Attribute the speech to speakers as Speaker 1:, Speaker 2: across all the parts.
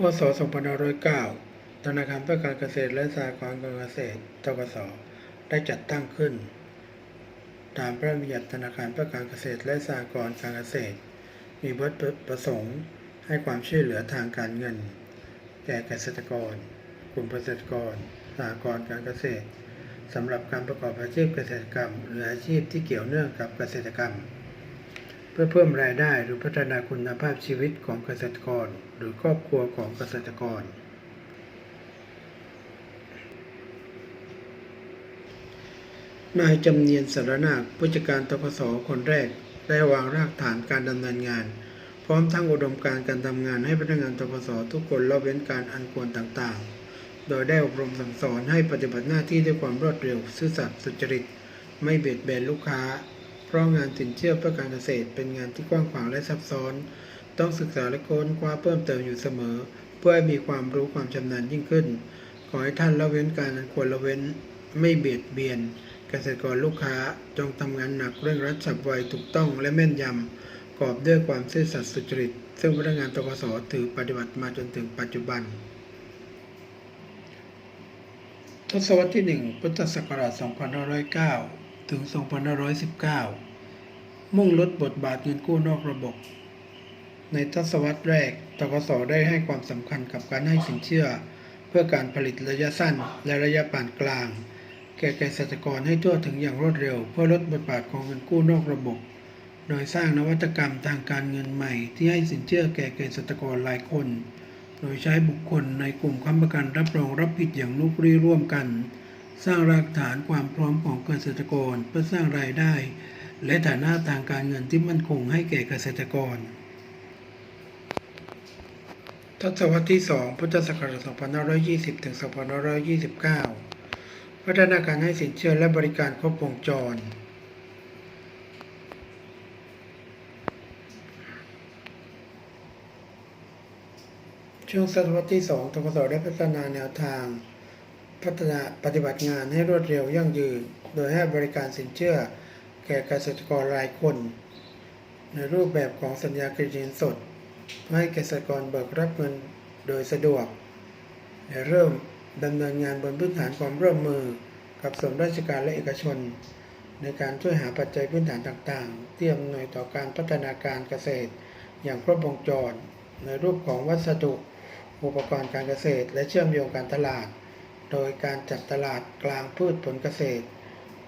Speaker 1: พศ 2509 ธนาคารเพื่อการเกษตรและสหกรณ์การเกษตรธกส ได้จัดตั้งขึ้น ตามพระราชบัญญัติธนาคารเพื่อการเกษตรและสหกรณ์การเกษตร มีวัตถุประสงค์ให้ความช่วยเหลือทางการเงิน แก่เกษตรกร กลุ่มเกษตรกรสหกรณ์การเกษตรสำหรับการประกอบอาชีพเกษตรกรรม หรืออาชีพที่เกี่ยวเนื่องกับเกษตรกรรม พื่อเพิ่มรายได้หรือพัฒนาคุณภาพชีวิตของเกษตรกร หรือครอบครัวของเกษตรกร นายจำเนียนสารนาคผู้จัดการตกสคนแรก ได้วางรากฐานการดำเนินงาน พร้อมทั้งอุดมการ์การทำงานให้พนักงานตกสทุกคนละเว้นการอันควรต่างๆ โดยได้อบรมสั่งสอนให้ปฏิบัติหน้าที่ด้วยความรวดเร็ว ซื่อสัตย์สุจริต ไม่เบียดเบียนลูกค้า เพราะงานสินเชื่อเพื่อการเกษตรเป็นงานที่กว้างขวางและซับซ้อน ต้องศึกษาและค้นคว้าเพิ่มเติมอยู่เสมอ เพื่อให้มีความรู้ความชำนาญยิ่งขึ้น ขอให้ท่านละเว้นการควรละเว้นไม่เบียดเบียน เกษตรกรลูกค้าจงทำงานหนักเร่งรัดฉับไวถูกต้องและแม่นยำกอบด้วยความซื่อสัตย์สุจริต ซึ่งพนักงานตกสถือปฏิบัติมาจนถึงปัจจุบันทศวรรษที่ 1 พุทธศักราช 2509 ถึง 2519 มุ่งลดบทบาทเงินกู้นอกระบบ ในทศวรรษแรกตกสได้ให้ความสำคัญกับการให้สินเชื่อ เพื่อการผลิตระยะสั้นและระยะปานกลาง แก่เกษตรกรให้ทั่วถึงอย่างรวดเร็ว เพื่อลดบทบาทของเงินกู้นอกระบบ โดยสร้างนวัตกรรมทางการเงินใหม่ ที่ให้สินเชื่อแก่เกษตรกรหลายคน โดยใช้บุคคลในกลุ่มค้ำประกันรับรองรับผิดอย่างนุกรีร่วมกัน สร้างรากฐานความพร้อมของเกษตรกรเพื่อสร้างรายได้ และฐานะทางการเงินที่มั่นคงให้แก่เกษตรกร ทศวรรษที่ 2 พุทธศักราช 2520 ถึง 2529 พัฒนาการให้สินเชื่อและบริการครบวงจรช่วงศตวรรษที่2ทกสได้พัฒนาแนวทาง พัฒนาปฏิบัติงานให้รวดเร็วยั่งยืน โดยให้บริการสินเชื่อ แก่เกษตรกรรายคน ในรูปแบบของสัญญาเครดิตสด ให้เกษตรกรเบิกรับเงินโดยสะดวกและเริ่มดำเนินงานบนพื้นฐานความร่วมมือกับส่วนราชการและเอกชน ในการช่วยหาปัจจัยพื้นฐานต่างๆที่อำนวยต่อการพัฒนาการเกษตร อย่างครบวงจร ในรูปของวัสดุ อุปกรณ์การเกษตร และเชื่อมโยงการตลาด โดยการจัดตลาดกลางพืชผลเกษตร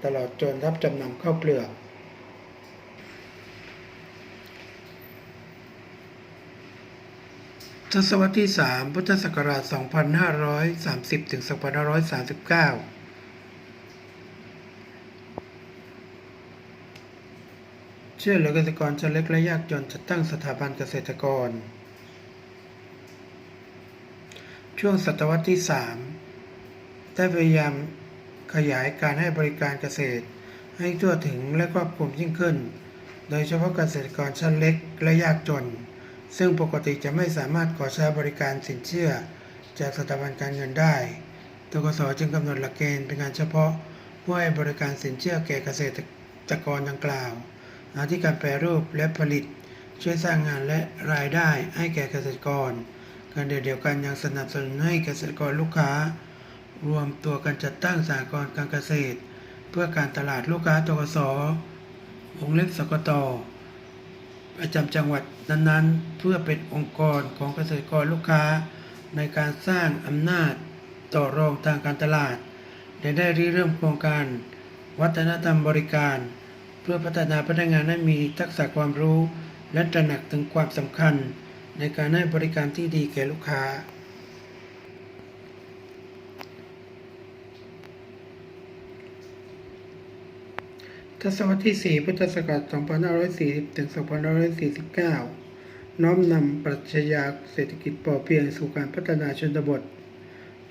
Speaker 1: ตลอดจนรับจำนำข้าวเปลือก ทศวรรษที่ 3 พุทธศักราช 2530 ถึง 2539ช่วยเหลือเกษตรกรชนเล็กและยากจนจัดตั้งสถาบันเกษตรกร ช่วงศตวรรษที่ 3 ได้พยายามขยายการให้บริการเกษตร ให้ทั่วถึงและครอบคลุมยิ่งขึ้น โดยเฉพาะเกษตรกรชั้นเล็กและยากจน ซึ่งปกติจะไม่สามารถขอใช้บริการสินเชื่อ จากสถาบันการเงินได้ตกสจึงกำหนดหลักเกณฑ์เป็นการเฉพาะเพื่อให้บริการสินเชื่อแก่เกษตรกรดังกล่าวอาทิการแปรรูปและผลิต ช่วยสร้างงานและรายได้ให้แก่เกษตรกรการเดียวกันยังสนับสนุนให้เกษตรกรลูกค้า รวมตัวกันจัดตั้งสหกรณ์การเกษตร เพื่อการตลาดลูกค้าตกสวงเล็บสกตประจำจังหวัดนั้นๆ เพื่อเป็นองค์กรของเกษตรกรลูกค้า ในการสร้างอำนาจต่อรองทางการตลาดและได้ริเริ่มโครงการ วัฒนธรรมบริการ เพื่อพัฒนาพนักงานให้มีทักษะความรู้ และตระหนักถึงความสำคัญ ในการให้บริการที่ดีแก่ลูกค้า ทศวรรษที่ 4 พุทธศักราช 2540 ถึง 2549 น้อมนำปรัชญาเศรษฐกิจพอเพียงสู่การพัฒนาชนบท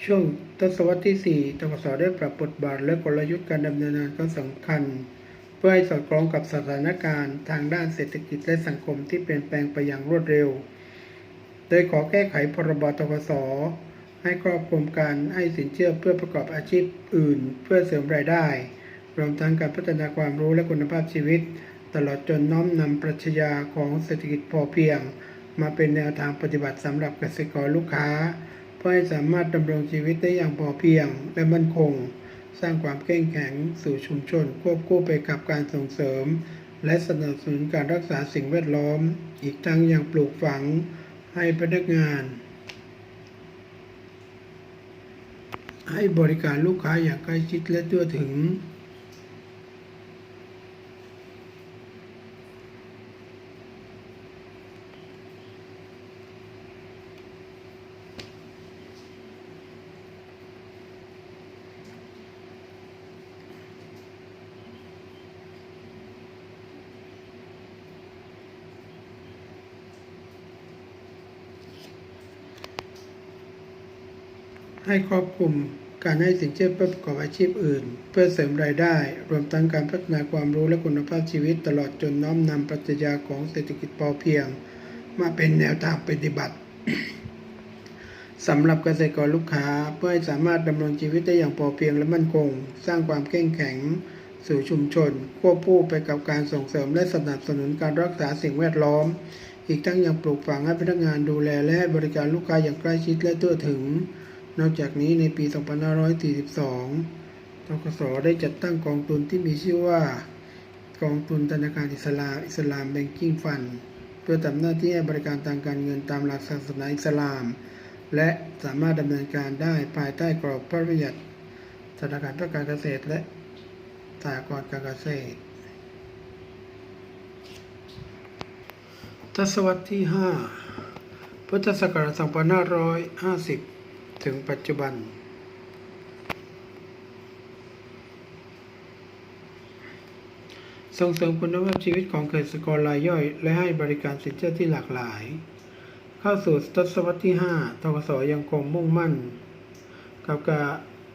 Speaker 1: ช่วงทศวรรษที่ 4ตกสได้ปรับบทบาทและกลยุทธ์การดำเนินงานครั้งสำคัญ เพื่อให้สอดคล้องกับสถานการณ์ทางด้านเศรษฐกิจและสังคมที่เปลี่ยนแปลงไปอย่างรวดเร็ว โดยขอแก้ไขพรบตกสให้ครอบคลุมการให้สินเชื่อเพื่อประกอบอาชีพอื่น เพื่อเสริมรายได้ รวมทั้งการพัฒนาความรู้และคุณภาพชีวิต ตลอดจนน้อมนำปรัชญาของเศรษฐกิจพอเพียง มาเป็นแนวทางปฏิบัติสำหรับเกษตรกรลูกค้า เพื่อให้สามารถดำรงชีวิตได้อย่างพอเพียงและมั่นคง สร้างความเข้มแข็งสู่ชุมชน ควบคู่ไปกับการส่งเสริม และสนับสนุนการรักษาสิ่งแวดล้อม อีกทั้งยังปลูกฝังให้พนักงานให้บริการลูกค้าอย่างใกล้ชิดและทั่วถึง ให้ครอบคลุมการให้สินเชื่อเพื่อประกอบอาชีพอื่น เพื่อเสริมรายได้ รวมทั้งการพัฒนาความรู้และคุณภาพชีวิตตลอดจนน้อมนำปรัชญาของเศรษฐกิจพอเพียง มาเป็นแนวทางปฏิบัติสำหรับเกษตรกรลูกค้าเพื่อให้สามารถดำรงชีวิตได้อย่างพอเพียงและมั่นคง สร้างความเข้มแข็ง สู่ชุมชน ควบคู่ไปกับการส่งเสริมและสนับสนุนการรักษาสิ่งแวดล้อม อีกทั้งยังปลูกฝังให้พนักงานดูแลและบริการลูกค้าอย่างใกล้ชิดและทั่วถึง นอกจากนี้ในปี 2542 ทกสได้จัดตั้งกองทุนที่มีชื่อว่า กองทุนธนาคารอิสลามอิสลามแบงกิ้งฟันเพื่อทำหน้าที่ให้บริการทางการเงินตามหลักศาสนาอิสลาม และสามารถดำเนินการได้ภายใต้กรอบพระราชบัญญัติธนาคารเพื่อการเกษตรและสหกรณ์การเกษตร ทศวรรษที่ 5 พุทธศักราช 2550 ถึงปัจจุบัน ส่งเสริมคุณภาพชีวิตของเกษตรกรรายย่อย และให้บริการสินเชื่อที่หลากหลาย เข้าสู่ทศวรรษที่ 5ทกสยังคงมุ่งมั่น กับการ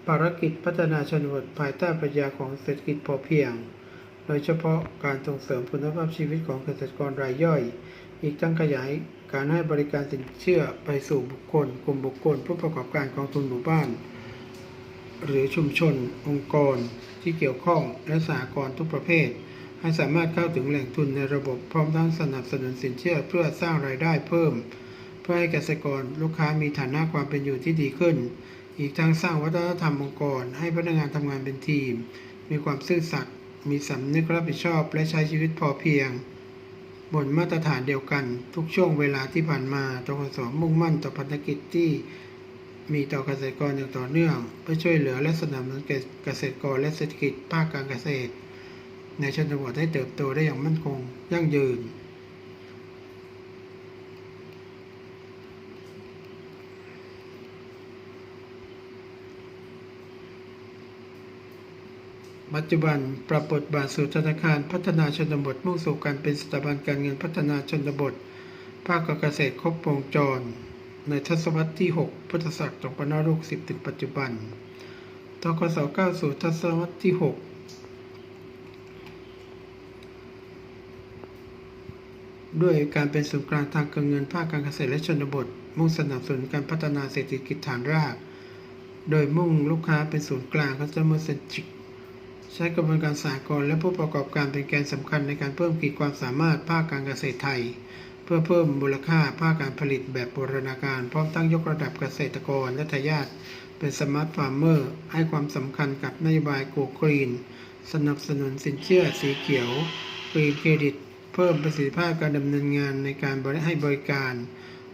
Speaker 1: ภารกิจพัฒนาชนบทภายใต้ปรัชญาของเศรษฐกิจพอเพียง โดยเฉพาะการส่งเสริมคุณภาพชีวิตของเกษตรกรรายย่อย อีกทั้งขยาย การให้บริการสินเชื่อไปสู่บุคคล กลุ่มบุคคล ผู้ประกอบการกองทุนหมู่บ้าน หรือชุมชน องค์กร ที่เกี่ยวข้องและสหกรณ์ทุกประเภท ให้สามารถเข้าถึงแหล่งทุนในระบบพร้อมทั้งสนับสนุนสินเชื่อเพื่อสร้างรายได้เพิ่ม เพื่อให้เกษตรกรลูกค้ามีฐานะความเป็นอยู่ที่ดีขึ้น อีกทั้งสร้างวัฒนธรรมองค์กร ให้พนักงานทำงานเป็นทีม มีความซื่อสัตย์มีสำนึกรับผิดชอบ และใช้ชีวิตพอเพียง บนมาตรฐานเดียวกัน ทุกช่วงเวลาที่ผ่านมาทกสมุ่งมั่นต่อพันธกิจที่มีต่อเกษตรกรอย่างต่อเนื่อง เพื่อช่วยเหลือและสนับสนุนเกษตรกรและเศรษฐกิจภาคการเกษตร ในชนบทให้เติบโตได้อย่างมั่นคง ยั่งยืน ปัจจุบันปรับบทบาทสู่ธนาคารพัฒนาชนบทมุ่งสู่การเป็นสถาบันการเงินพัฒนาชนบท ภาคการเกษตรครบวงจร ในทศวรรษที่ 6 พุทธศักราช2560ถึงปัจจุบันทกสก้าสู่ทศวรรษที่ 6ด้วยการเป็นศูนย์กลางทางการเงินภาคการเกษตรและชนบท มุ่งสนับสนุนการพัฒนาเศรษฐกิจฐานราก โดยมุ่งลูกค้าเป็นศูนย์กลาง customer centric ใช้กระบวนการสากลและผู้ประกอบการเป็นแกนสำคัญในการเพิ่มขีดความสามารถภาคการเกษตรไทย เพื่อเพิ่มมูลค่าภาคการผลิตแบบบูรณาการพร้อมตั้งยกระดับเกษตรกรและทายาทเป็นสมาร์ทฟาร์มเมอร์ให้ความสำคัญกับนโยบายโกกรีน สนับสนุนสินเชื่อสีเขียวกรีนเครดิต เพิ่มประสิทธิภาพการดำเนินงานในการบริให้บริการ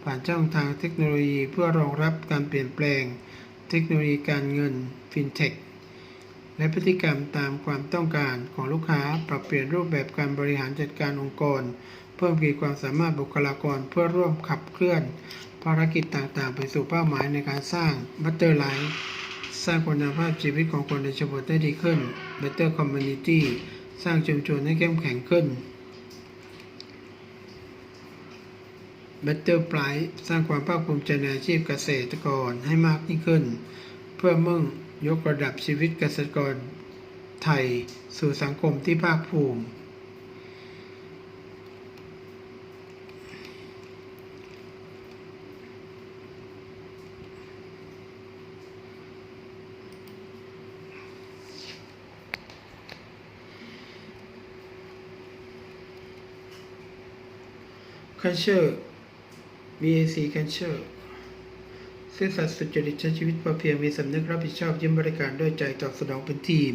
Speaker 1: ผ่านช่องทางเทคโนโลยีเพื่อรองรับการเปลี่ยนแปลง เทคโนโลยีการเงินฟินเทค และพฤติกรรมตามความต้องการของลูกค้าปรับเปลี่ยนรูปแบบการบริหารจัดการองค์กร เพิ่มขีดความสามารถบุคลากรเพื่อร่วมขับเคลื่อน ภารกิจต่างๆ ไปสู่เป้าหมายในการสร้าง Better Life สร้างคุณภาพชีวิตของคนในชนบทได้ดีขึ้น Better Community สร้างชุมชนให้เข้มแข็งขึ้น Better Price สร้างความภาคภูมิใจในอาชีพเกษตรกรให้มากยิ่งขึ้น เพื่อมุ่ง ยกระดับชีวิตเกษตรกรไทยสู่สังคมที่ภาคภูมิ Culture BAC Cancer ซื่อสัตย์สุจริตใช้ชีวิตพอเพียงมีสำนึกรับผิดชอบยิ้มบริการด้วยใจตอบสนองเป็นทีม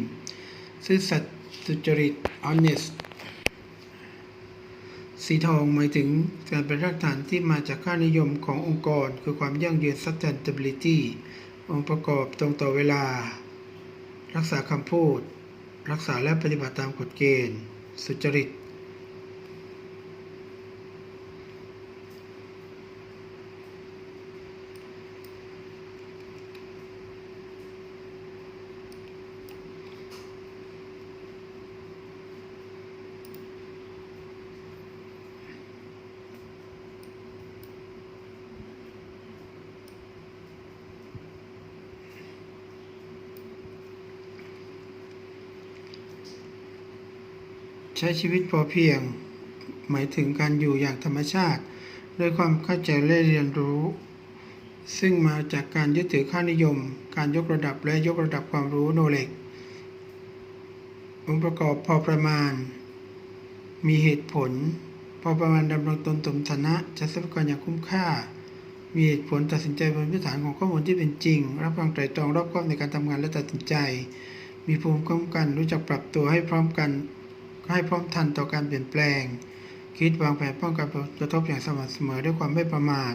Speaker 1: ซื่อสัตย์สุจริต honest สีทองหมายถึงการเป็นรากฐานที่มาจากค่านิยมขององค์กร คือความยั่งยืน sustainability องค์ประกอบตรงต่อเวลา รักษาคำพูด รักษาและปฏิบัติตามกฎเกณฑ์ สุจริต ใช้ชีวิตพอเพียง หมายถึงการอยู่อย่างธรรมชาติด้วยความเข้าใจและเรียนรู้ ซึ่งมาจากการยึดถือค่านิยม การยกระดับและยกระดับความรู้โนเล็กองค์ประกอบพอประมาณ มีเหตุผล พอประมาณดำรงตนสมฐานะใช้ทรัพยากรอย่างคุ้มค่า มีเหตุผลตัดสินใจบนพื้นฐานของข้อมูลที่เป็นจริง รับฟังไตรตรองรอบคอบในการทำงานและตัดสินใจ มีภูมิคุ้มกันรู้จักปรับตัวให้พร้อมกัน ให้พร้อมทันต่อการเปลี่ยนแปลง คิดวางแผนป้องกันผลกระทบอย่างสม่ำเสมอด้วยความไม่ประมาท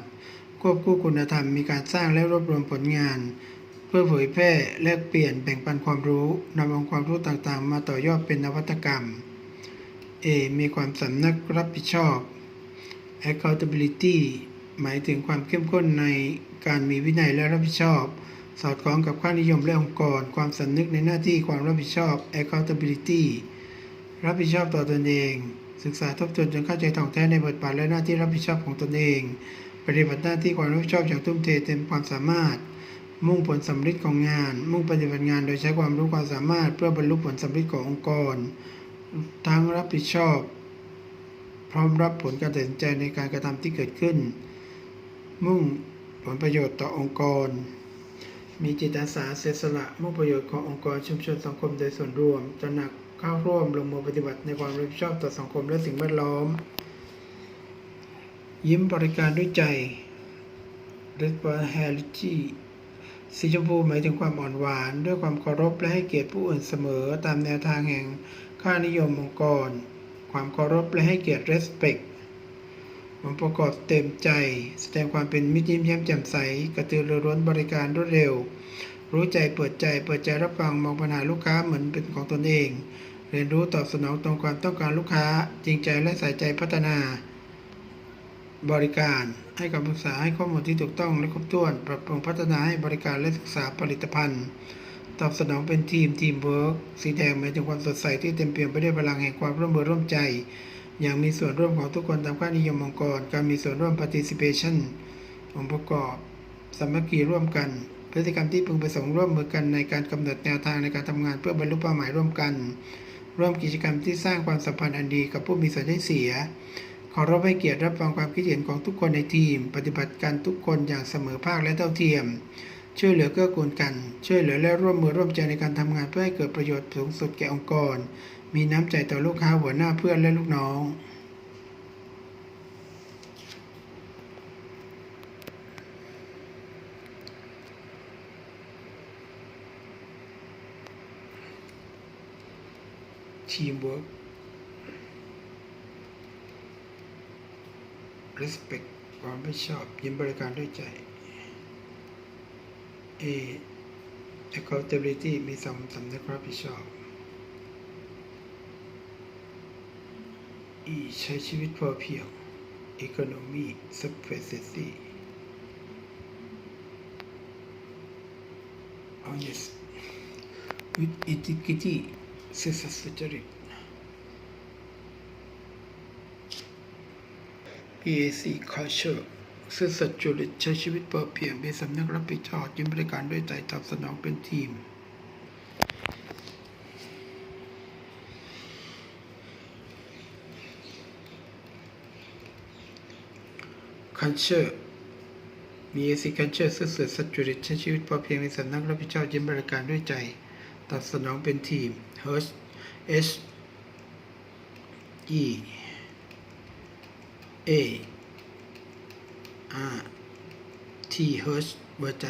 Speaker 1: ควบคู่คุณธรรมมีการสร้างและรวบรวมผลงาน เพื่อเผยแพร่แลกเปลี่ยนแบ่งปันความรู้นำองค์ความรู้ต่างๆ มาต่อยอดเป็นนวัตกรรม A มีความสำนึกรับผิดชอบ accountability หมายถึงความเข้มข้นในการมีวินัยและรับผิดชอบ สอดคล้องกับค่านิยมและองค์กร ความสำนึกในหน้าที่ความรับผิดชอบ accountability รับผิดชอบต่อตนเอง ศึกษาทบทวนจนเข้าใจท่องแท้ในบทบาทและหน้าที่รับผิดชอบของตนเอง ปฏิบัติหน้าที่ความรับผิดชอบอย่างทุ่มเทเต็มความสามารถ มุ่งผลสำเร็จของงาน มุ่งปฏิบัติงานโดยใช้ความรู้ความสามารถ เพื่อบรรลุผลสำเร็จขององค์กร ทั้งรับผิดชอบ พร้อมรับผลการตัดสินใจในการกระทำที่เกิดขึ้น มุ่งผลประโยชน์ต่อองค์กรมีจิตอาสาเสียสละมุ่งประโยชน์ขององค์กรชุมชนสังคมโดยส่วนรวมตระหนัก เข้าร่วมลงมือปฏิบัติในความรับผิดชอบต่อสังคมและสิ่งแวดล้อม ยิ้มบริการด้วยใจ responsibility สีชมพูหมายถึงความอ่อนหวาน ด้วยความเคารพและให้เกียรติผู้อื่นเสมอ ตามแนวทางแห่งค่านิยมองค์กร ความเคารพและให้เกียรติ respect องค์ประกอบเต็มใจ แสดงความเป็นมิตรยิ้มแย้มแจ่มใส กระตือรือร้นบริการรวดเร็ว รู้ใจเปิดใจเปิดใจรับฟังมองปัญหาลูกค้าเหมือนเป็นของตนเอง เรียนรู้ตอบสนองตรงความต้องการลูกค้า จริงใจและใส่ใจพัฒนา บริการ ให้คำปรึกษาให้ข้อมูลที่ถูกต้องและครบถ้วน ปรับปรุงพัฒนาให้บริการและศึกษาผลิตภัณฑ์ ตอบสนองเป็นทีมทีมเวิร์กสีแดงหมายถึงความสดใสที่เต็มเปี่ยมไปด้วยพลังแห่งความร่วมมือร่วมใจ อย่างมีส่วนร่วมของทุกคนตามค่านิยมองค์กร การมีส่วนร่วม participation องค์ประกอบสามัคคีร่วมกัน พฤติกรรมที่พึงประสงค์ร่วมมือกันในการกำหนดแนวทางในการทำงานเพื่อบรรลุเป้าหมายร่วมกัน ร่วมกิจกรรมที่สร้างความสัมพันธ์อันดีกับผู้มีส่วนได้เสียขอรับให้เกียรติรับฟังความคิดเห็นของทุกคนในทีม ปฏิบัติการทุกคนอย่างเสมอภาคและเท่าเทียม ช่วยเหลือเกื้อกูลกัน ช่วยเหลือและร่วมมือร่วมใจในการทำงานเพื่อให้เกิดประโยชน์สูงสุดแก่องค์กร มีน้ำใจต่อลูกค้าหัวหน้าเพื่อนและลูกน้อง ทีมเวิร์ก respect ความไม่ชอบยิ้มบริการด้วยใจ A accountability มีสำสำนึกรับผิดชอบ E ใช้ชีวิตพอเพียง economy sufficiency honest with integrity ซื่อสัตย์สุจริต PAC Culture ซื่อสัตย์จริตใช้ชีวิตพอเพียงมีสำนึกรับผิดชอบยิ้มบริการด้วยใจตอบสนองเป็นทีม Culture มี AC Culture ซื่อสัตย์สัตย์จริตใช้ชีวิตพอเพียงมีสำนึกรับผิดชอบยิ้มบริการด้วยใจตอบสนองเป็นทีม H H E A 5 t h z หัวใจ